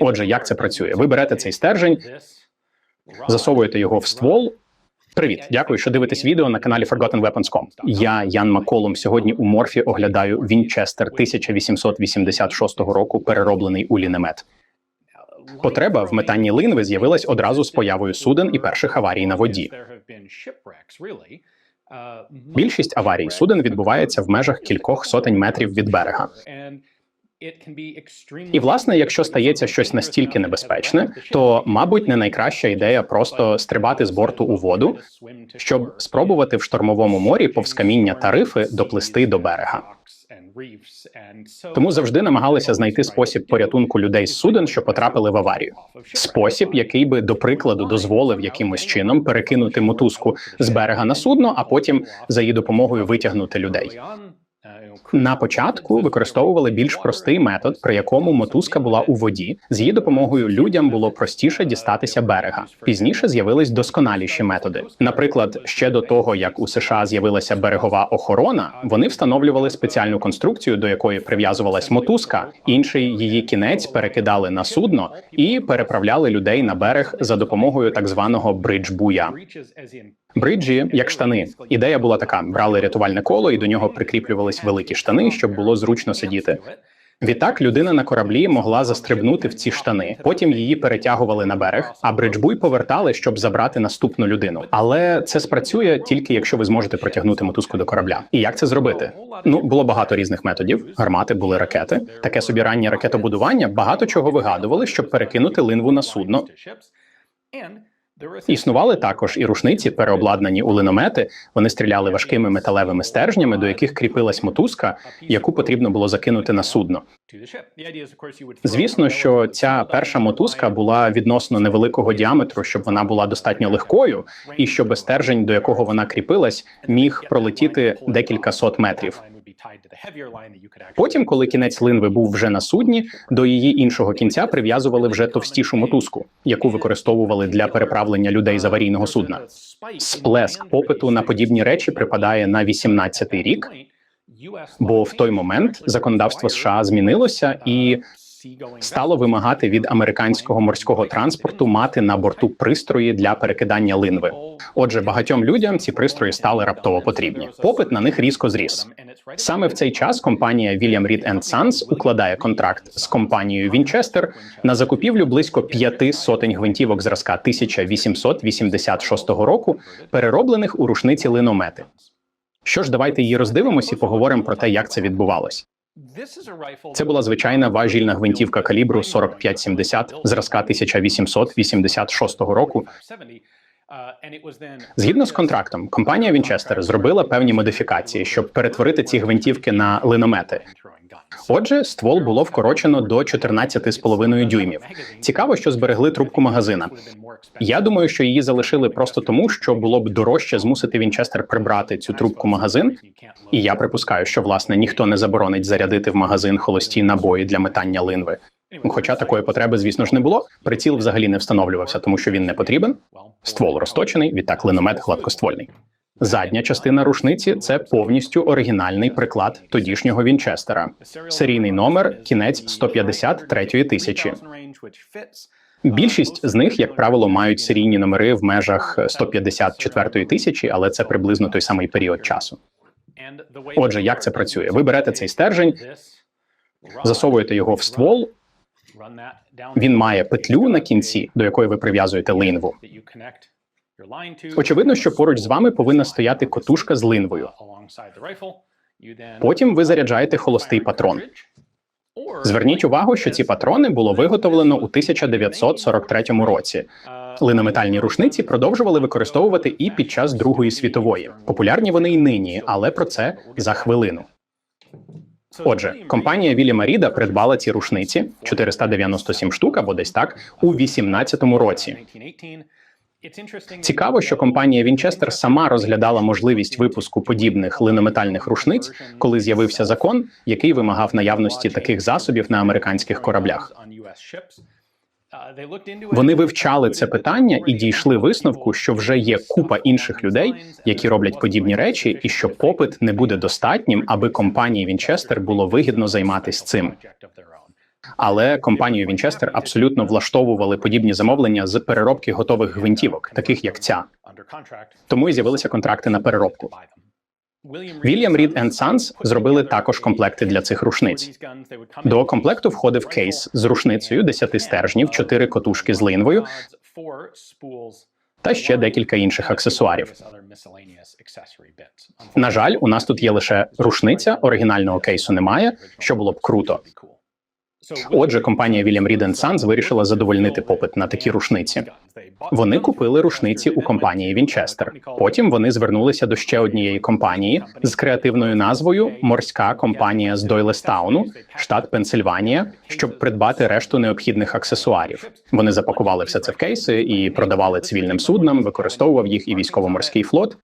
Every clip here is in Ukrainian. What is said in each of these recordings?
Отже, як це працює? Ви берете цей стержень, засовуєте його в ствол. Привіт, дякую, що дивитесь відео на каналі ForgottenWeapons.com. Я Ян Маколум. Сьогодні у морфі оглядаю Вінчестер 1886 року, перероблений у лінемет. Потреба в метанні линви з'явилась одразу з появою суден і перших аварій на воді. Більшість аварій суден відбувається в межах кількох сотень метрів від берега. І власне, якщо стається щось настільки небезпечне, то мабуть не найкраща ідея просто стрибати з борту у воду, щоб спробувати в штормовому морі повз каміння та рифи доплисти до берега. Тому завжди намагалися знайти спосіб порятунку людей з суден, що потрапили в аварію. Спосіб, який би до прикладу дозволив якимось чином перекинути мотузку з берега на судно, а потім за її допомогою витягнути людей. На початку використовували більш простий метод, при якому мотузка була у воді. З її допомогою людям було простіше дістатися берега. Пізніше з'явились досконаліші методи. Наприклад, ще до того як у США з'явилася берегова охорона, вони встановлювали спеціальну конструкцію, до якої прив'язувалась мотузка. Інший її кінець перекидали на судно і переправляли людей на берег за допомогою так званого бридж-буя. Бриджі як штани. Ідея була така: брали рятувальне коло і до нього прикріплювались великі штани, щоб було зручно сидіти. Відтак людина на кораблі могла застрибнути в ці штани. Потім її перетягували на берег, а бриджбуй повертали, щоб забрати наступну людину. Але це спрацює тільки якщо ви зможете протягнути мотузку до корабля. І як це зробити? Ну було багато різних методів. Гармати були ракети. Таке собі раннє ракетобудування багато чого вигадували, щоб перекинути линву на судно. Існували також і рушниці, переобладнані у линомети. Вони стріляли важкими металевими стержнями, до яких кріпилась мотузка, яку потрібно було закинути на судно. Звісно, що ця перша мотузка була відносно невеликого діаметру, щоб вона була достатньо легкою, і щоб стержень, до якого вона кріпилась, міг пролетіти декілька сот метрів. Потім, коли кінець линви був вже на судні, до її іншого кінця прив'язували вже товстішу мотузку, яку використовували для переправлення людей з аварійного судна. Сплеск попиту на подібні речі припадає на 18-й рік. Бо в той момент законодавство США змінилося і стало вимагати від американського морського транспорту мати на борту пристрої для перекидання линви. Отже, багатьом людям ці пристрої стали раптово потрібні. Попит на них різко зріс. Саме в цей час компанія William Reed Sons укладає контракт з компанією Вінчестер на закупівлю близько п'яти сотень гвинтівок зразка 1886 року, перероблених у рушниці линомети. Що ж, давайте її роздивимося і поговоримо про те, як це відбувалось. Це була звичайна важільна гвинтівка калібру 45-70 зразка 1886 року. Згідно з контрактом, компанія Вінчестер зробила певні модифікації, щоб перетворити ці гвинтівки на линомети. Отже, ствол було вкорочено до 14,5 дюймів. Цікаво, що зберегли трубку магазина. Я думаю, що її залишили просто тому, що було б дорожче змусити Вінчестер прибрати цю трубку магазин. І я припускаю, що власне ніхто не заборонить зарядити в магазин холості набої для метання линви. Хоча такої потреби, звісно ж, не було. Приціл взагалі не встановлювався, тому що він не потрібен. Ствол розточений, відтак линомет гладкоствольний. Задня частина рушниці це повністю оригінальний приклад тодішнього Вінчестера. Серійний номер кінець 153 тисячі. Більшість з них, як правило, мають серійні номери в межах 154 тисячі, але це приблизно той самий період часу. Отже, як це працює? Ви берете цей стержень, засовуєте його в ствол. Він має петлю на кінці, до якої ви прив'язуєте линву. Очевидно, що поруч з вами повинна стояти котушка з линвою. Потім ви заряджаєте холостий патрон. Зверніть увагу, що ці патрони було виготовлено у 1943 році. Линометальні рушниці продовжували використовувати і під час Другої світової. Популярні вони й нині, але про це за хвилину. Отже, компанія Вільяма Ріда придбала ці рушниці 497 штук або десь так у 18-му році. Цікаво, що компанія Вінчестер сама розглядала можливість випуску подібних линометальних рушниць, коли з'явився закон, який вимагав наявності таких засобів на американських кораблях. Вони вивчали це питання і дійшли висновку, що вже є купа інших людей, які роблять подібні речі, і що попит не буде достатнім, аби компанії Вінчестер було вигідно займатися цим. Але компанію Вінчестер абсолютно влаштовували подібні замовлення з переробки готових гвинтівок, таких як ця. Тому і з'явилися контракти на переробку. Вільям Рід Sons зробили також комплекти для цих рушниць. До комплекту входив кейс з рушницею 10 стержнів, 4 котушки з линвою та ще декілька інших аксесуарів. На жаль, у нас тут є лише рушниця, оригінального кейсу немає, що було б круто. Отже, компанія William Reed Sons вирішила задовольнити попит на такі рушниці. Вони купили рушниці у компанії Вінчестер. Потім вони звернулися до ще однієї компанії з креативною назвою Морська компанія з Дойлестауну, штат Пенсильванія, щоб придбати решту необхідних аксесуарів. Вони запакували все це в кейси і продавали цивільним суднам. Використовував їх і військово-морський флот.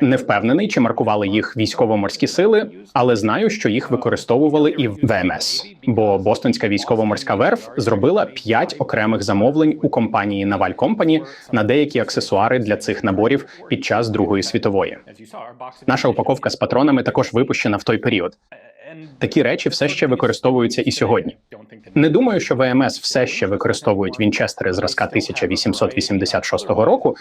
Не впевнений, чи маркували їх військово-морські сили, але знаю, що їх використовували і в ВМС. Бо Бостонська військово-морська верф зробила п'ять окремих замовлень у компанії Naval Company на деякі аксесуари для цих наборів під час Другої світової. Наша упаковка з патронами також випущена в той період. Такі речі все ще використовуються і сьогодні. Не думаю, що ВМС все ще використовують вінчестери зразка 1886 року,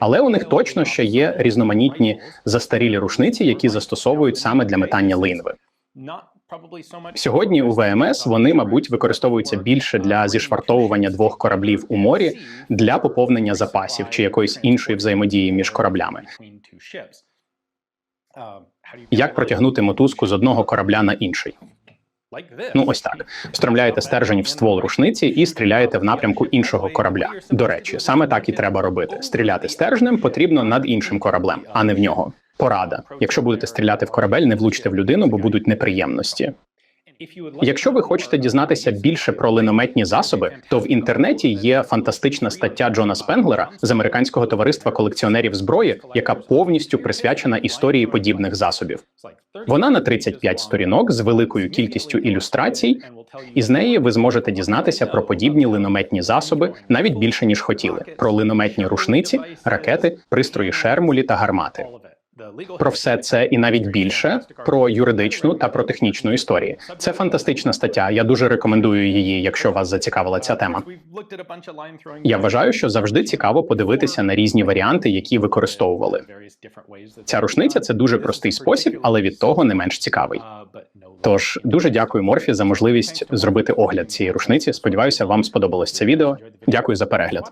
але у них точно ще є різноманітні застарілі рушниці, які застосовують саме для метання линви. Сьогодні у ВМС вони, мабуть, використовуються більше для зішвартовування двох кораблів у морі для поповнення запасів чи якоїсь іншої взаємодії між кораблями. Як протягнути мотузку з одного корабля на інший? Ну, ось так. Встромляєте стержень в ствол рушниці і стріляєте в напрямку іншого корабля. До речі, саме так і треба робити. Стріляти стержнем потрібно над іншим кораблем, а не в нього. Порада: якщо будете стріляти в корабель, не влучте в людину, бо будуть неприємності. Якщо ви хочете дізнатися більше про линометні засоби, то в інтернеті є фантастична стаття Джона Спенглера з американського товариства колекціонерів зброї, яка повністю присвячена історії подібних засобів. Вона на 35 сторінок з великою кількістю ілюстрацій, і з неї ви зможете дізнатися про подібні линометні засоби навіть більше ніж хотіли: про линометні рушниці, ракети, пристрої шермулі та гармати. Про все це і навіть більше про юридичну та про технічну історії. Це фантастична стаття. Я дуже рекомендую її, якщо вас зацікавила ця тема. Я вважаю, що завжди цікаво подивитися на різні варіанти, які використовували. Ця рушниця це дуже простий спосіб, але від того не менш цікавий. Тож дуже дякую Морфі за можливість зробити огляд цієї рушниці. Сподіваюся, вам сподобалось це відео. Дякую за перегляд.